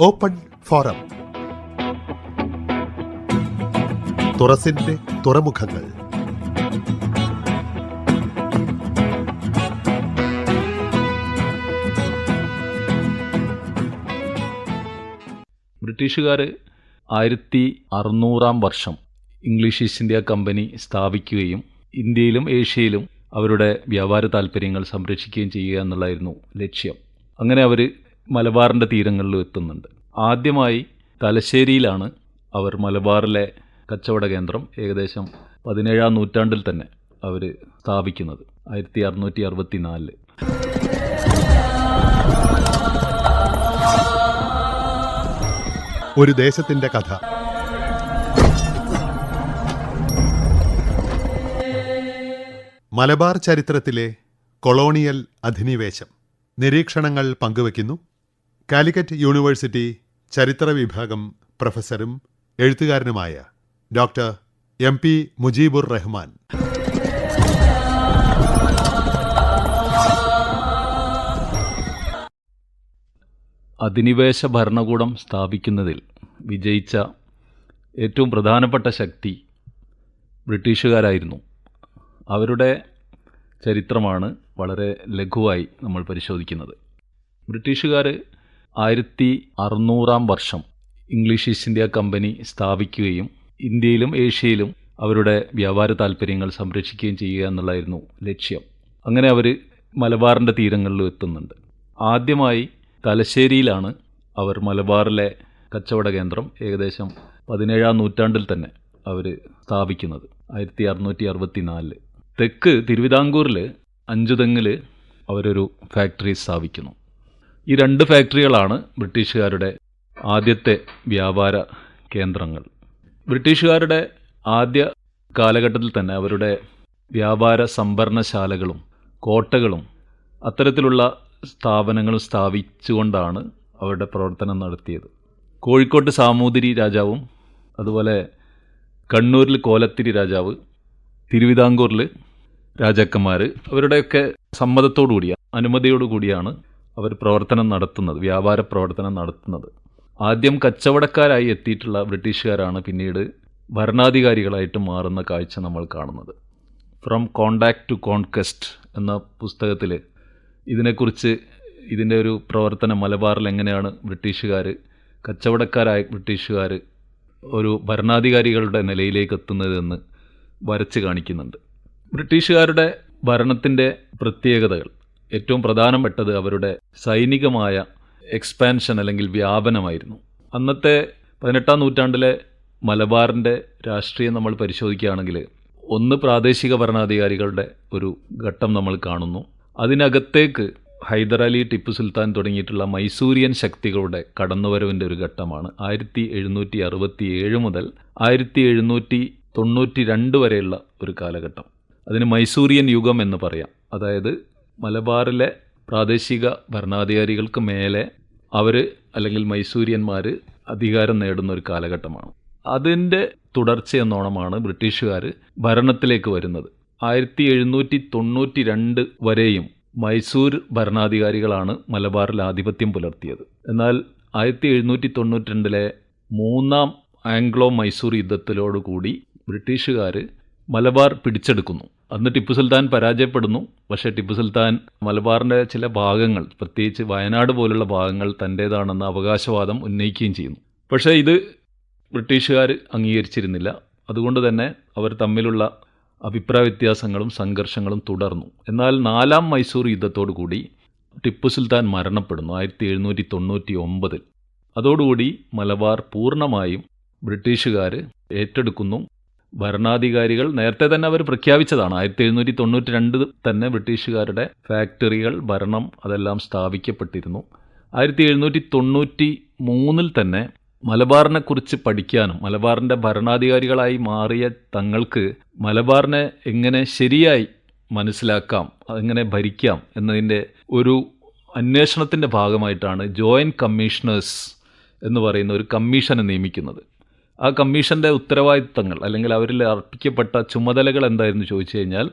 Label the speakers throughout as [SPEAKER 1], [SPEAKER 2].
[SPEAKER 1] Open forum. തുറസിന്റെ തുറമുഖങ്ങൾ.
[SPEAKER 2] ബ്രിട്ടീഷുകാർ ആയിരത്തി അറുന്നൂറാം വർഷം ഇംഗ്ലീഷ് ഈസ്റ്റ് ഇന്ത്യ കമ്പനി സ്ഥാപിക്കുകയും ഇന്ത്യയിലും ഏഷ്യയിലും അവരുടെ വ്യാപാര താല്പര്യങ്ങൾ സംരക്ഷിക്കുകയും ചെയ്യുക എന്നുള്ളതായിരുന്നു ലക്ഷ്യം. അങ്ങനെ അവർ മലബാറിന്റെ തീരങ്ങളിലും എത്തുന്നുണ്ട്. ആദ്യമായി തലശ്ശേരിയിലാണ് അവർ മലബാറിലെ കച്ചവട കേന്ദ്രം ഏകദേശം പതിനേഴാം നൂറ്റാണ്ടിൽ തന്നെ അവർ സ്ഥാപിക്കുന്നത് ആയിരത്തി അറുന്നൂറ്റി അറുപത്തി നാലിൽ
[SPEAKER 1] ഒരു ദേശത്തിന്റെ കഥ. മലബാർ ചരിത്രത്തിലെ കൊളോണിയൽ അധിനിവേശം. നിരീക്ഷണങ്ങൾ പങ്കുവയ്ക്കുന്നു കാലിക്കറ്റ് യൂണിവേഴ്സിറ്റി ചരിത്ര വിഭാഗം പ്രൊഫസറും എഴുത്തുകാരനുമായ doctor M P Mujeebur Rahman.
[SPEAKER 2] അധിനിവേശ ഭരണകൂടം സ്ഥാപിക്കുന്നതിൽ വിജയിച്ച ഏറ്റവും പ്രധാനപ്പെട്ട ശക്തി ബ്രിട്ടീഷുകാരായിരുന്നു. അവരുടെ ചരിത്രമാണ് വളരെ ലഘുവായി നമ്മൾ പരിശോധിക്കുന്നത്. ബ്രിട്ടീഷുകാർ ആയിരത്തി അറുന്നൂറാം വർഷം ഇംഗ്ലീഷ് ഈസ്റ്റ് ഇന്ത്യ കമ്പനി സ്ഥാപിക്കുകയും ഇന്ത്യയിലും ഏഷ്യയിലും അവരുടെ വ്യാപാര താല്പര്യങ്ങൾ സംരക്ഷിക്കുകയും ചെയ്യുക എന്നുള്ളതായിരുന്നു ലക്ഷ്യം. അങ്ങനെ അവർ മലബാറിന്റെ തീരങ്ങളിലും എത്തുന്നുണ്ട്. ആദ്യമായി തലശ്ശേരിയിലാണ് അവർ മലബാറിലെ കച്ചവട കേന്ദ്രം ഏകദേശം പതിനേഴാം നൂറ്റാണ്ടിൽ തന്നെ അവർ സ്ഥാപിക്കുന്നത് ആയിരത്തി അറുന്നൂറ്റി അറുപത്തി നാലിൽ തെക്ക് തിരുവിതാംകൂറിൽ അഞ്ചുതെങ്ങിൽ അവരൊരു ഫാക്ടറി സ്ഥാപിക്കുന്നു. ഈ രണ്ട് ഫാക്ടറികളാണ് ബ്രിട്ടീഷുകാരുടെ ആദ്യത്തെ വ്യാപാര കേന്ദ്രങ്ങൾ. ബ്രിട്ടീഷുകാരുടെ ആദ്യ കാലഘട്ടത്തിൽ തന്നെ അവരുടെ വ്യാപാര സംഭരണശാലകളും കോട്ടകളും അത്തരത്തിലുള്ള സ്ഥാപനങ്ങൾ സ്ഥാപിച്ചുകൊണ്ടാണ് അവരുടെ പ്രവർത്തനം നടത്തിയത്. കോഴിക്കോട്ട് സാമൂതിരി രാജാവും അതുപോലെ കണ്ണൂരിൽ കോലത്തിരി രാജാവ് തിരുവിതാംകൂറിൽ രാജാക്കന്മാർ അവരുടെയൊക്കെ സമ്മതത്തോടു കൂടിയ അനുമതിയോടു കൂടിയാണ് അവർ പ്രവർത്തനം നടത്തുന്നത് വ്യാപാര പ്രവർത്തനം നടത്തുന്നത്. ആദ്യം കച്ചവടക്കാരായി എത്തിയിട്ടുള്ള ബ്രിട്ടീഷുകാരാണ് പിന്നീട് ഭരണാധികാരികളായിട്ട് മാറുന്ന കാഴ്ച നമ്മൾ കാണുന്നത്. ഫ്രം കോണ്ടാക്ട് ടു കോൺക്വസ്റ്റ് എന്ന പുസ്തകത്തിൽ ഇതിനെക്കുറിച്ച് ഇതിന്റെ ഒരു പ്രവർത്തനം മലബാറിൽ എങ്ങനെയാണ് ബ്രിട്ടീഷുകാർ കച്ചവടക്കാരായ ബ്രിട്ടീഷുകാർ ഒരു ഭരണാധികാരികളുടെ നിലയിലേക്ക് എത്തുന്നതെന്ന് വരച്ച് കാണിക്കുന്നുണ്ട്. ബ്രിട്ടീഷുകാരുടെ ഭരണത്തിന്റെ പ്രത്യേകതകൾ. ഏറ്റവും പ്രധാനപ്പെട്ടത് അവരുടെ സൈനികമായ എക്സ്പാൻഷൻ അല്ലെങ്കിൽ വ്യാപനമായിരുന്നു. അന്നത്തെ പതിനെട്ടാം നൂറ്റാണ്ടിലെ മലബാറിന്റെ രാഷ്ട്രീയം നമ്മൾ പരിശോധിക്കുകയാണെങ്കിൽ ഒന്ന് പ്രാദേശിക ഭരണാധികാരികളുടെ ഒരു ഘട്ടം നമ്മൾ കാണുന്നു. അതിനകത്തേക്ക് ഹൈദരാലി ടിപ്പു സുൽത്താൻ തുടങ്ങിയിട്ടുള്ള മൈസൂരിയൻ ശക്തികളുടെ കടന്നുവരവിന്റെ ഒരു ഘട്ടമാണ്. ആയിരത്തി എഴുന്നൂറ്റി അറുപത്തി ഏഴ് മുതൽ ആയിരത്തി എഴുന്നൂറ്റി തൊണ്ണൂറ്റി രണ്ട് വരെയുള്ള ഒരു കാലഘട്ടം. അതിന് മൈസൂരിയൻ യുഗം എന്ന് പറയാം. അതായത് മലബാറിലെ പ്രാദേശിക ഭരണാധികാരികൾക്ക് മേലെ അവർ അല്ലെങ്കിൽ മൈസൂരിയന്മാർ അധികാരം നേടുന്ന ഒരു കാലഘട്ടമാണ്. അതിന്റെ തുടർച്ചയെന്നോണമാണ് ബ്രിട്ടീഷുകാർ ഭരണത്തിലേക്ക് വരുന്നത്. ആയിരത്തി എഴുന്നൂറ്റി തൊണ്ണൂറ്റി രണ്ട് വരെയും മൈസൂർ ഭരണാധികാരികളാണ് മലബാറിൽ ആധിപത്യം പുലർത്തിയത്. എന്നാൽ ആയിരത്തി എഴുന്നൂറ്റി തൊണ്ണൂറ്റി രണ്ടിലെ മൂന്നാം ആംഗ്ലോ മൈസൂർ യുദ്ധത്തിലോടുകൂടി ബ്രിട്ടീഷുകാർ മലബാർ പിടിച്ചെടുക്കുന്നു. അന്ന് ടിപ്പു സുൽത്താൻ പരാജയപ്പെടുന്നു. പക്ഷേ ടിപ്പു സുൽത്താൻ മലബാറിന്റെ ചില ഭാഗങ്ങൾ പ്രത്യേകിച്ച് വയനാട് പോലുള്ള ഭാഗങ്ങൾ തന്റേതാണെന്ന അവകാശവാദം ഉന്നയിക്കുകയും ചെയ്യുന്നു. പക്ഷേ ഇത് ബ്രിട്ടീഷുകാർ അംഗീകരിച്ചിരുന്നില്ല. അതുകൊണ്ട് തന്നെ അവർ തമ്മിലുള്ള അഭിപ്രായ വ്യത്യാസങ്ങളും സംഘർഷങ്ങളും തുടർന്നു. എന്നാൽ നാലാം മൈസൂർ യുദ്ധത്തോടു കൂടി ടിപ്പു സുൽത്താൻ മരണപ്പെടുന്നു ആയിരത്തി എഴുന്നൂറ്റി തൊണ്ണൂറ്റി ഒമ്പതിൽ. അതോടുകൂടി മലബാർ പൂർണമായും ബ്രിട്ടീഷുകാർ ഏറ്റെടുക്കുന്നു. ഭരണാധികാരികൾ നേരത്തെ തന്നെ അവർ പ്രഖ്യാപിച്ചതാണ്. ആയിരത്തി എഴുന്നൂറ്റി തൊണ്ണൂറ്റി രണ്ട് തന്നെ ബ്രിട്ടീഷുകാരുടെ ഫാക്ടറികൾ ഭരണം അതെല്ലാം സ്ഥാപിക്കപ്പെട്ടിരുന്നു. ആയിരത്തി എഴുന്നൂറ്റി തൊണ്ണൂറ്റി മൂന്നിൽ തന്നെ മലബാറിനെക്കുറിച്ച് പഠിക്കാനും മലബാറിന്റെ ഭരണാധികാരികളായി മാറിയ തങ്ങൾക്ക് മലബാറിനെ എങ്ങനെ ശരിയായി മനസ്സിലാക്കാം അതെങ്ങനെ ഭരിക്കാം എന്നതിന്റെ ഒരു അന്വേഷണത്തിന്റെ ഭാഗമായിട്ടാണ് ജോയിന്റ് കമ്മീഷണേഴ്സ് എന്ന് പറയുന്ന ഒരു കമ്മീഷനെ നിയമിക്കുന്നത്. ആ കമ്മീഷന്റെ ഉത്തരവാദിത്തങ്ങൾ അല്ലെങ്കിൽ അവരിൽ അർപ്പിക്കപ്പെട്ട ചുമതലകൾ എന്തായിരുന്നു ചോദിച്ചു കഴിഞ്ഞാൽ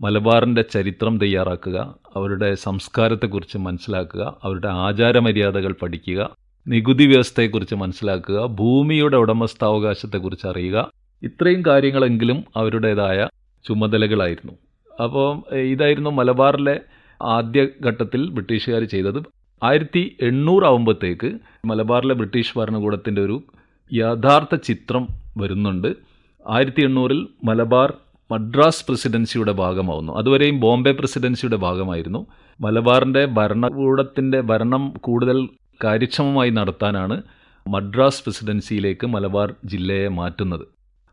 [SPEAKER 2] മലബാറിന്റെ ചരിത്രം തയ്യാറാക്കുക അവരുടെ സംസ്കാരത്തെക്കുറിച്ച് മനസ്സിലാക്കുക അവരുടെ ആചാരമര്യാദകൾ പഠിക്കുക നികുതി വ്യവസ്ഥയെക്കുറിച്ച് മനസ്സിലാക്കുക ഭൂമിയുടെ ഉടമസ്ഥാവകാശത്തെക്കുറിച്ച് അറിയുക ഇത്രയും കാര്യങ്ങളെങ്കിലും അവരുടേതായ ചുമതലകളായിരുന്നു. അപ്പോൾ ഇതായിരുന്നു മലബാറിലെ ആദ്യഘട്ടത്തിൽ ബ്രിട്ടീഷുകാർ ചെയ്തത്. ആയിരത്തി എണ്ണൂറാവുമ്പോഴത്തേക്ക് മലബാറിലെ ബ്രിട്ടീഷ് ഭരണകൂടത്തിന്റെ ഒരു യഥാർത്ഥ ചിത്രം വരുന്നുണ്ട്. ആയിരത്തി എണ്ണൂറിൽ മലബാർ മദ്രാസ് പ്രസിഡൻസിയുടെ ഭാഗമാവുന്നു. അതുവരെയും ബോംബെ പ്രസിഡൻസിയുടെ ഭാഗമായിരുന്നു. മലബാറിന്റെ ഭരണകൂടത്തിന്റെ ഭരണം കൂടുതൽ കാര്യക്ഷമമായി നടത്താനാണ് മദ്രാസ് പ്രസിഡൻസിയിലേക്ക് മലബാർ ജില്ലയെ മാറ്റുന്നത്.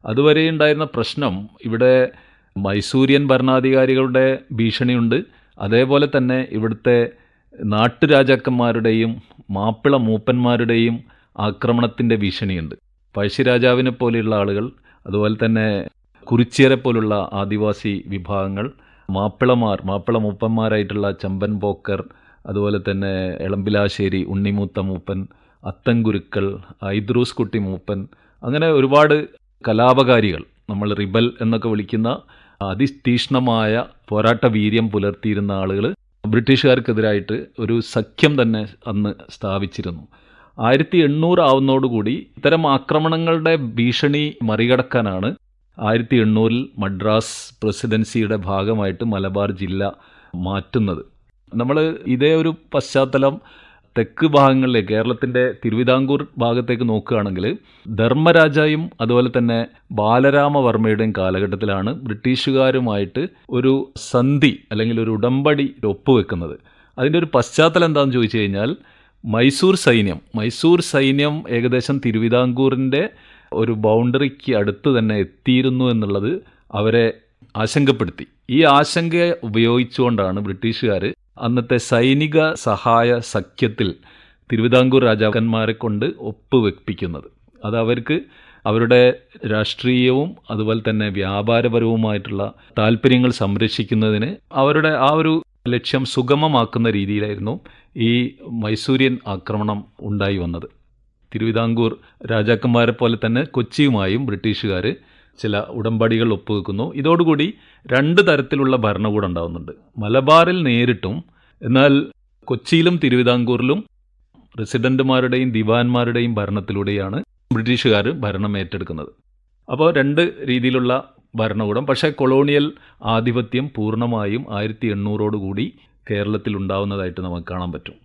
[SPEAKER 2] അതുവരെ ഉണ്ടായിരുന്ന പ്രശ്നം ഇവിടെ മൈസൂരിയൻ ഭരണാധികാരികളുടെ ഭീഷണിയുണ്ട്. അതേപോലെ തന്നെ ഇവിടുത്തെ നാട്ടുരാജാക്കന്മാരുടെയും മാപ്പിള മൂപ്പന്മാരുടെയും ആക്രമണത്തിന്റെ ഭീഷണിയുണ്ട്. പഴശ്ശിരാജാവിനെ പോലെയുള്ള ആളുകൾ അതുപോലെ തന്നെ കുറിച്ചിയരെ പോലുള്ള ആദിവാസി വിഭാഗങ്ങൾ മാപ്പിളമാർ മാപ്പിള മൂപ്പന്മാരായിട്ടുള്ള ചമ്പൻ പോക്കർ അതുപോലെ തന്നെ എളമ്പിലാശ്ശേരി ഉണ്ണിമൂത്ത മൂപ്പൻ അത്തംകുരുക്കൾ ഐദ്രൂസ് കുട്ടി മൂപ്പൻ അങ്ങനെ ഒരുപാട് കലാപകാരികൾ. നമ്മൾ റിബൽ എന്നൊക്കെ വിളിക്കുന്ന അതിതീഷ്ണമായ പോരാട്ട വീര്യം പുലർത്തിയിരുന്ന ആളുകൾ ബ്രിട്ടീഷുകാർക്കെതിരായിട്ട് ഒരു സഖ്യം തന്നെ അന്ന് സ്ഥാപിച്ചിരുന്നു. ആയിരത്തി എണ്ണൂറ് ആവുന്നതോടുകൂടി ഇത്തരം ആക്രമണങ്ങളുടെ ഭീഷണി മറികടക്കാനാണ് ആയിരത്തി എണ്ണൂറിൽ മദ്രാസ് പ്രസിഡൻസിയുടെ ഭാഗമായിട്ട് മലബാർ ജില്ല മാറ്റുന്നത്. നമ്മൾ ഇതേ ഒരു പശ്ചാത്തലം തെക്ക് ഭാഗങ്ങളിലെ കേരളത്തിന്റെ തിരുവിതാംകൂർ ഭാഗത്തേക്ക് നോക്കുകയാണെങ്കിൽ ധർമ്മരാജയും അതുപോലെ തന്നെ ബാലരാമവർമ്മയുടെയും കാലഘട്ടത്തിലാണ് ബ്രിട്ടീഷുകാരുമായിട്ട് ഒരു സന്ധി അല്ലെങ്കിൽ ഒരു ഉടമ്പടി ഒപ്പുവെക്കുന്നത്. അതിന്റെ ഒരു പശ്ചാത്തലം എന്താണെന്ന് ചോദിച്ചു കഴിഞ്ഞാൽ മൈസൂർ സൈന്യം മൈസൂർ സൈന്യം ഏകദേശം തിരുവിതാംകൂറിന്റെ ഒരു ബൗണ്ടറിക്ക് അടുത്ത് തന്നെ എത്തിയിരുന്നു എന്നുള്ളത് അവരെ ആശങ്കപ്പെടുത്തി. ഈ ആശങ്കയെ ഉപയോഗിച്ചുകൊണ്ടാണ് ബ്രിട്ടീഷുകാർ അന്നത്തെ സൈനിക സഹായ സഖ്യത്തിൽ തിരുവിതാംകൂർ രാജാക്കന്മാരെ കൊണ്ട് ഒപ്പുവെപ്പിക്കുന്നത് അത് അവർക്ക് അവരുടെ രാഷ്ട്രീയവും അതുപോലെ തന്നെ വ്യാപാരപരവുമായിട്ടുള്ള താല്പര്യങ്ങൾ സംരക്ഷിക്കുന്നതിന് അവരുടെ ആ ഒരു ലക്ഷ്യം സുഗമമാക്കുന്ന രീതിയിലായിരുന്നു ഈ മൈസൂര്യൻ ആക്രമണം ഉണ്ടായി വന്നത്. തിരുവിതാംകൂർ രാജാക്കന്മാരെ പോലെ തന്നെ കൊച്ചിയുമായും ബ്രിട്ടീഷുകാർ ചില ഉടമ്പടികൾ ഒപ്പുവെക്കുന്നു. ഇതോടുകൂടി രണ്ട് തരത്തിലുള്ള ഭരണകൂടം ഉണ്ടാകുന്നുണ്ട് മലബാറിൽ നേരിട്ടും എന്നാൽ കൊച്ചിയിലും തിരുവിതാംകൂറിലും റെസിഡന്റുമാരുടെയും ദിവാൻമാരുടെയും ഭരണത്തിലൂടെയാണ് ബ്രിട്ടീഷുകാർ ഭരണം ഏറ്റെടുക്കുന്നത്. അപ്പോൾ രണ്ട് രീതിയിലുള്ള ഭരണകൂടം. പക്ഷേ കൊളോണിയൽ ആധിപത്യം പൂർണമായും ആയിരത്തി എണ്ണൂറോടുകൂടി കേരളത്തിൽ ഉണ്ടാവുന്നതായിട്ട് നമുക്ക് കാണാൻ പറ്റും.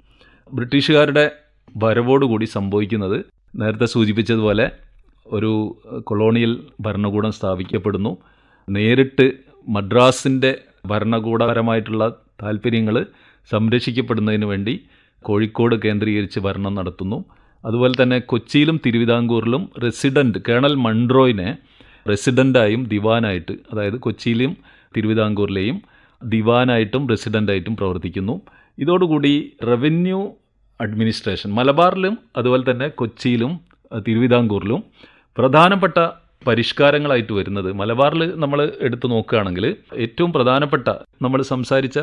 [SPEAKER 2] ബ്രിട്ടീഷുകാരുടെ വരവോടുകൂടി സംഭവിക്കുന്നത് നേരത്തെ സൂചിപ്പിച്ചതുപോലെ ഒരു കൊളോണിയൽ ഭരണകൂടം സ്ഥാപിക്കപ്പെടുന്നു. നേരിട്ട് മദ്രാസിന്റെ ഭരണകൂടപരമായിട്ടുള്ള താല്പര്യങ്ങൾ സംരക്ഷിക്കപ്പെടുന്നതിന് വേണ്ടി കോഴിക്കോട് കേന്ദ്രീകരിച്ച് ഭരണം നടത്തുന്നു. അതുപോലെ തന്നെ കൊച്ചിയിലും തിരുവിതാംകൂറിലും റെസിഡന്റ് കേണൽ മൺട്രോയിനെ റെസിഡന്റായും ദിവാനായിട്ട് അതായത് കൊച്ചിയിലും തിരുവിതാംകൂറിലെയും ദിവാനായിട്ടും റെസിഡന്റായിട്ടും പ്രവർത്തിക്കുന്നു. ഇതോടുകൂടി റവന്യൂ അഡ്മിനിസ്ട്രേഷൻ മലബാറിലും അതുപോലെ തന്നെ കൊച്ചിയിലും തിരുവിതാംകൂറിലും പ്രധാനപ്പെട്ട പരിഷ്കാരങ്ങളായിട്ട് വരുന്നത്. മലബാറിൽ നമ്മൾ എടുത്തു നോക്കുകയാണെങ്കിൽ ഏറ്റവും പ്രധാനപ്പെട്ട നമ്മൾ സംസാരിച്ച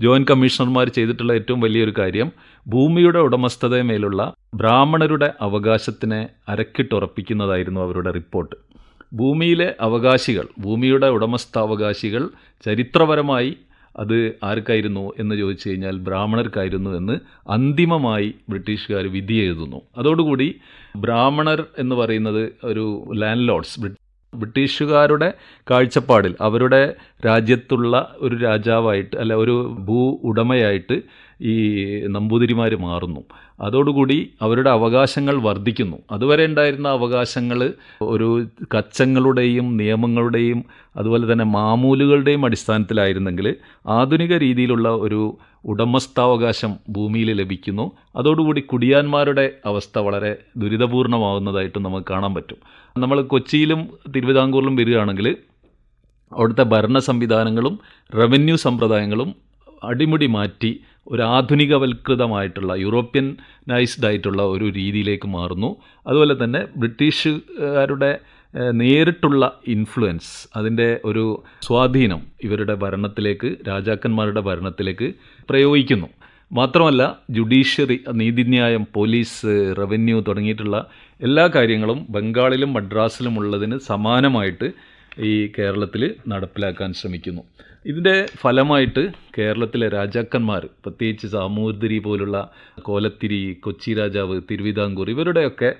[SPEAKER 2] ജോയിന്റ് കമ്മീഷണർമാർ ചെയ്തിട്ടുള്ള ഏറ്റവും വലിയൊരു കാര്യം ഭൂമിയുടെ ഉടമസ്ഥതമേലുള്ള ബ്രാഹ്മണരുടെ അവകാശത്തിനെ അരക്കിട്ടുറപ്പിക്കുന്നതായിരുന്നു അവരുടെ റിപ്പോർട്ട്. ഭൂമിയിലെ അവകാശികൾ ഭൂമിയുടെ ഉടമസ്ഥാവകാശികൾ ചരിത്രപരമായി അത് ആർക്കായിരുന്നു എന്ന് ചോദിച്ചു കഴിഞ്ഞാൽ ബ്രാഹ്മണർക്കായിരുന്നു എന്ന് അന്തിമമായി ബ്രിട്ടീഷുകാർ വിധി എഴുതുന്നു. അതോടുകൂടി ബ്രാഹ്മണർ എന്ന് പറയുന്നത് ഒരു ലാൻഡ് ലോഡ്സ് ബ്രിട്ടീഷുകാരുടെ കാഴ്ചപ്പാടിൽ അവരുടെ രാജ്യത്തുള്ള ഒരു രാജാവായിട്ട് അല്ല ഒരു ഭൂ ഉടമയായിട്ട് ഈ നമ്പൂതിരിമാർ മാറുന്നു. അതോടുകൂടി അവരുടെ അവകാശങ്ങൾ വർദ്ധിക്കുന്നു. അതുവരെ ഉണ്ടായിരുന്ന അവകാശങ്ങൾ ഒരു കച്ചങ്ങളുടെയും നിയമങ്ങളുടെയും അതുപോലെ തന്നെ മാമൂലുകളുടെയും അടിസ്ഥാനത്തിലായിരുന്നെങ്കിൽ ആധുനിക രീതിയിലുള്ള ഒരു ഉടമസ്ഥാവകാശം ഭൂമിയിൽ ലഭിക്കുന്നു. അതോടുകൂടി കുടിയാന്മാരുടെ അവസ്ഥ വളരെ ദുരിതപൂർണമാവുന്നതായിട്ട് നമുക്ക് കാണാൻ പറ്റും. നമ്മൾ കൊച്ചിയിലും തിരുവിതാംകൂറിലും വരികയാണെങ്കിൽ അവിടുത്തെ ഭരണ സംവിധാനങ്ങളും റവന്യൂ സമ്പ്രദായങ്ങളും അടിമുടി മാറ്റി ഒരു ആധുനികവൽകൃതമായിട്ടുള്ള യൂറോപ്യനൈസ്ഡ് ആയിട്ടുള്ള ഒരു രീതിയിലേക്ക് മാറുന്നു. അതുപോലെ തന്നെ ബ്രിട്ടീഷുകാരുടെ നേരിട്ടുള്ള ഇൻഫ്ലുവൻസ് അതിന്റെ ഒരു സ്വാധീനം ഇവരുടെ ഭരണത്തിലേക്ക് രാജാക്കന്മാരുടെ ഭരണത്തിലേക്ക് പ്രയോഗിക്കുന്നു. മാത്രമല്ല ജുഡീഷ്യറി നീതിന്യായം പോലീസ് റവന്യൂ തുടങ്ങിയിട്ടുള്ള എല്ലാ കാര്യങ്ങളും ബംഗാളിലും മദ്രാസിലും ഉള്ളതിന് സമാനമായിട്ട് ഈ കേരളത്തിൽ നടപ്പിലാക്കാൻ ശ്രമിക്കുന്നു. ഇതിന്റെ ഫലമായിട്ട് കേരളത്തിലെ രാജാക്കന്മാർ പ്രത്യേകിച്ച് സാമൂതിരി പോലുള്ള കോലത്തിരി കൊച്ചി രാജാവ് തിരുവിതാംകൂർ ഇവരുടെയൊക്കെ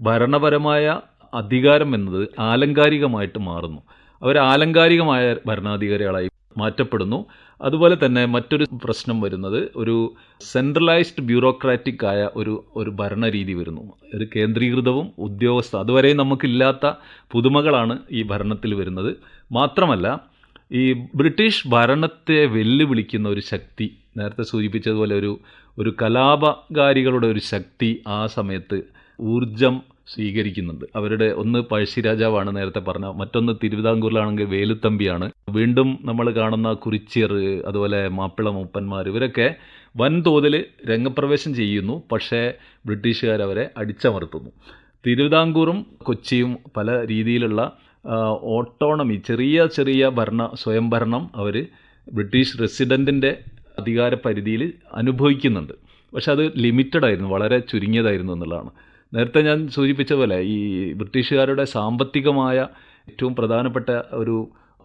[SPEAKER 2] ഭരണപരമായ അധികാരം എന്നത് ആലങ്കാരികമായിട്ട് മാറുന്നു. അവർ ആലങ്കാരികമായ ഭരണാധികാരികളായി മാറ്റപ്പെടുന്നു. അതുപോലെ തന്നെ മറ്റൊരു പ്രശ്നം വരുന്നത് ഒരു സെൻട്രലൈസ്ഡ് ബ്യൂറോക്രാറ്റിക് ആയ ഒരു ഒരു ഭരണരീതി വരുന്നു. ഒരു കേന്ദ്രീകൃതവും ഉദ്യോഗസ്ഥ അതുവരെയും നമുക്കില്ലാത്ത പുതുമകളാണ് ഈ ഭരണത്തിൽ വരുന്നത്. മാത്രമല്ല ഈ ബ്രിട്ടീഷ് ഭരണത്തെ വെല്ലുവിളിക്കുന്ന ഒരു ശക്തി നേരത്തെ സൂചിപ്പിച്ചതുപോലെ ഒരു ഒരു കലാപകാരികളുടെ ഒരു ശക്തി ആ സമയത്ത് ഊർജം സ്വീകരിക്കുന്നുണ്ട്. അവരുടെ ഒന്ന് പഴശ്ശിരാജാവാണ് നേരത്തെ പറഞ്ഞ മറ്റൊന്ന് തിരുവിതാംകൂറിലാണെങ്കിൽ വേലുത്തമ്പിയാണ്. വീണ്ടും നമ്മൾ കാണുന്ന കുറിച്ചിയർ അതുപോലെ മാപ്പിള മൂപ്പന്മാർ ഇവരൊക്കെ വൻതോതിൽ രംഗപ്രവേശം ചെയ്യുന്നു പക്ഷേ ബ്രിട്ടീഷുകാർ അവരെ അടിച്ചമർത്തുന്നു. തിരുവിതാംകൂറും കൊച്ചിയും പല രീതിയിലുള്ള ഓട്ടോണമി ചെറിയ ചെറിയ ഭരണ സ്വയംഭരണം അവർ ബ്രിട്ടീഷ് റെസിഡന്റിന്റെ അധികാര പരിധിയിൽ അനുഭവിക്കുന്നുണ്ട്. പക്ഷെ അത് ലിമിറ്റഡ് ആയിരുന്നു വളരെ ചുരുങ്ങിയതായിരുന്നു എന്നുള്ളതാണ്. നേരത്തെ ഞാൻ സൂചിപ്പിച്ച പോലെ ഈ ബ്രിട്ടീഷുകാരുടെ സാമ്പത്തികമായ ഏറ്റവും പ്രധാനപ്പെട്ട ഒരു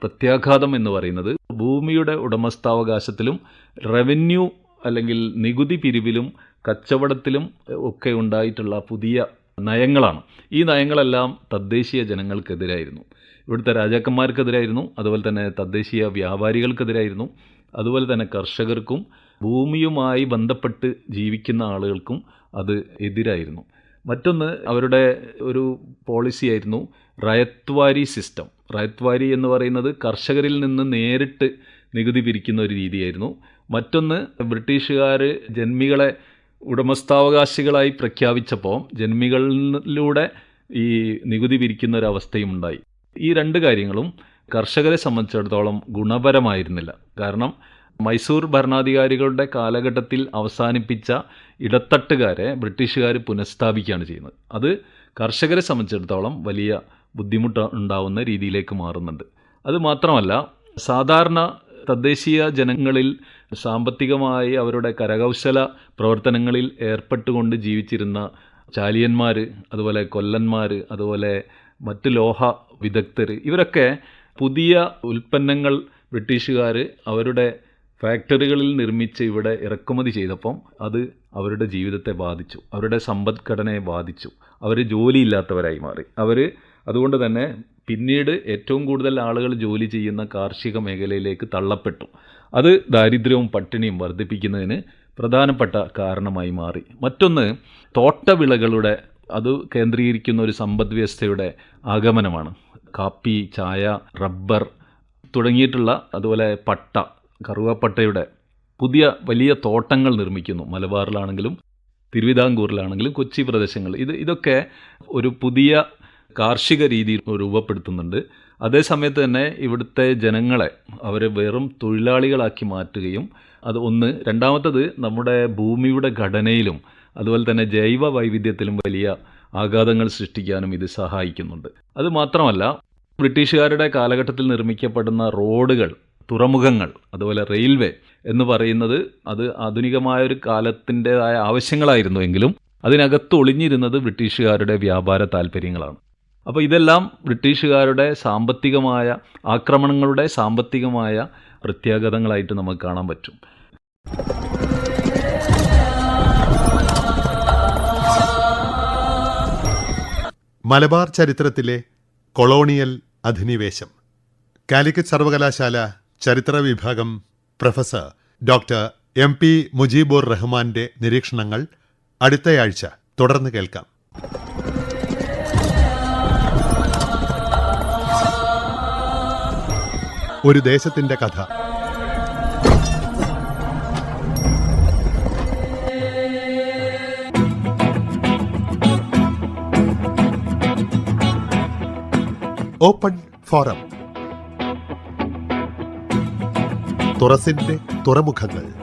[SPEAKER 2] പ്രത്യാഘാതം എന്ന് പറയുന്നത് ഭൂമിയുടെ ഉടമസ്ഥാവകാശത്തിലും റവന്യൂ അല്ലെങ്കിൽ നികുതി പിരിവിലും കച്ചവടത്തിലും ഒക്കെ ഉണ്ടായിട്ടുള്ള പുതിയ നയങ്ങളാണ്. ഈ നയങ്ങളെല്ലാം തദ്ദേശീയ ജനങ്ങൾക്കെതിരായിരുന്നു. ഇവിടുത്തെ രാജാക്കന്മാർക്കെതിരായിരുന്നു അതുപോലെ തന്നെ തദ്ദേശീയ വ്യാപാരികൾക്കെതിരായിരുന്നു അതുപോലെ തന്നെ കർഷകർക്കും ഭൂമിയുമായി ബന്ധപ്പെട്ട് ജീവിക്കുന്ന ആളുകൾക്കും അത് എതിരായിരുന്നു. മറ്റൊന്ന് അവരുടെ ഒരു പോളിസി ആയിരുന്നു റയത്വാരി സിസ്റ്റം റയത്വാരി എന്ന് പറയുന്നത് കർഷകരിൽ നിന്ന് നേരിട്ട് നികുതി പിരിക്കുന്ന ഒരു രീതിയായിരുന്നു. മറ്റൊന്ന് ബ്രിട്ടീഷുകാർ ജന്മികളെ ഉടമസ്ഥാവകാശികളായി പ്രഖ്യാപിച്ചപ്പോൾ ജന്മികളിലൂടെ ഈ നികുതി പിരിക്കുന്ന ഒരു അവസ്ഥയും ഉണ്ടായി. ഈ രണ്ട് കാര്യങ്ങളും കർഷകരെ സംബന്ധിച്ചിടത്തോളം ഗുണപരമായിരുന്നില്ല. കാരണം മൈസൂർ ഭരണാധികാരികളുടെ കാലഘട്ടത്തിൽ അവസാനിപ്പിച്ച ഇടത്തട്ടുകാരെ ബ്രിട്ടീഷുകാർ പുനഃസ്ഥാപിക്കുകയാണ് ചെയ്യുന്നത്. അത് കർഷകരെ സംബന്ധിച്ചിടത്തോളം വലിയ ബുദ്ധിമുട്ട് ഉണ്ടാവുന്ന രീതിയിലേക്ക് മാറുന്നുണ്ട്. അത് മാത്രമല്ല സാധാരണ തദ്ദേശീയ ജനങ്ങളിൽ സാമ്പത്തികമായി അവരുടെ കരകൗശല പ്രവർത്തനങ്ങളിൽ ഏർപ്പെട്ടുകൊണ്ട് ജീവിച്ചിരുന്ന ചാലിയന്മാർ അതുപോലെ കൊല്ലന്മാർ അതുപോലെ മറ്റ് ലോഹ വിദഗ്ധർ ഇവരൊക്കെ പുതിയ ഉൽപ്പന്നങ്ങൾ ബ്രിട്ടീഷുകാർ അവരുടെ ഫാക്ടറികളിൽ നിർമ്മിച്ച് ഇവിടെ ഇറക്കുമതി ചെയ്തപ്പം അത് അവരുടെ ജീവിതത്തെ ബാധിച്ചു അവരുടെ സമ്പദ്ഘടനയെ ബാധിച്ചു അവർ ജോലിയില്ലാത്തവരായി മാറി. അവർ അതുകൊണ്ട് തന്നെ പിന്നീട് ഏറ്റവും കൂടുതൽ ആളുകൾ ജോലി ചെയ്യുന്ന കാർഷിക മേഖലയിലേക്ക് തള്ളപ്പെട്ടു. അത് ദാരിദ്ര്യവും പട്ടിണിയും വർദ്ധിപ്പിക്കുന്നതിന് പ്രധാനപ്പെട്ട കാരണമായി മാറി. മറ്റൊന്ന് തോട്ടവിളകളുടെ അത് കേന്ദ്രീകരിക്കുന്ന ഒരു സമ്പദ് വ്യവസ്ഥയുടെ ആഗമനമാണ്. കാപ്പി ചായ റബ്ബർ തുടങ്ങിയിട്ടുള്ള അതുപോലെ പട്ട കറുവപ്പട്ടയുടെ പുതിയ വലിയ തോട്ടങ്ങൾ നിർമ്മിക്കുന്നു. മലബാറിലാണെങ്കിലും തിരുവിതാംകൂറിലാണെങ്കിലും കൊച്ചി പ്രദേശങ്ങൾ ഇത് ഇതൊക്കെ ഒരു പുതിയ കാർഷിക രീതി രൂപപ്പെടുത്തുന്നുണ്ട്. അതേസമയത്ത് തന്നെ ഇവിടുത്തെ ജനങ്ങളെ അവരെ വെറും തൊഴിലാളികളാക്കി മാറ്റുകയും അത് ഒന്ന്. രണ്ടാമത്തത് നമ്മുടെ ഭൂമിയുടെ ഘടനയിലും അതുപോലെ തന്നെ ജൈവ വൈവിധ്യത്തിലും വലിയ ആഘാതങ്ങൾ സൃഷ്ടിക്കാനും ഇത് സഹായിക്കുന്നുണ്ട്. അത് മാത്രമല്ല ബ്രിട്ടീഷുകാരുടെ കാലഘട്ടത്തിൽ നിർമ്മിക്കപ്പെടുന്ന റോഡുകൾ തുറമുഖങ്ങൾ അതുപോലെ റെയിൽവേ എന്ന് പറയുന്നത് അത് ആധുനികമായ ഒരു കാലത്തിന്റെതായ ആവശ്യങ്ങളായിരുന്നു എങ്കിലും അതിനകത്ത് ഒളിഞ്ഞിരുന്നത് ബ്രിട്ടീഷുകാരുടെ വ്യാപാര താല്പര്യങ്ങളാണ് അപ്പോൾ ഇതെല്ലാം ബ്രിട്ടീഷുകാരുടെ സാമ്പത്തികമായ ആക്രമണങ്ങളുടെ സാമ്പത്തികമായ പ്രത്യാഘാതങ്ങളായിട്ട് നമുക്ക് കാണാൻ പറ്റും.
[SPEAKER 1] മലബാർ ചരിത്രത്തിലെ കൊളോണിയൽ അധിനിവേശം. കാലിക്കറ്റ് സർവകലാശാല ചരിത്ര വിഭാഗം professor doctor M P Mujeebur റഹ്മാന്റെ നിരീക്ഷണങ്ങൾ അടുത്തയാഴ്ച തുടർന്ന് കേൾക്കാം. ഒരു ദേശത്തിന്റെ കഥ. ഓപ്പൺ ഫോറം തുറസിന്റെ തുറമുഖങ്ങൾ.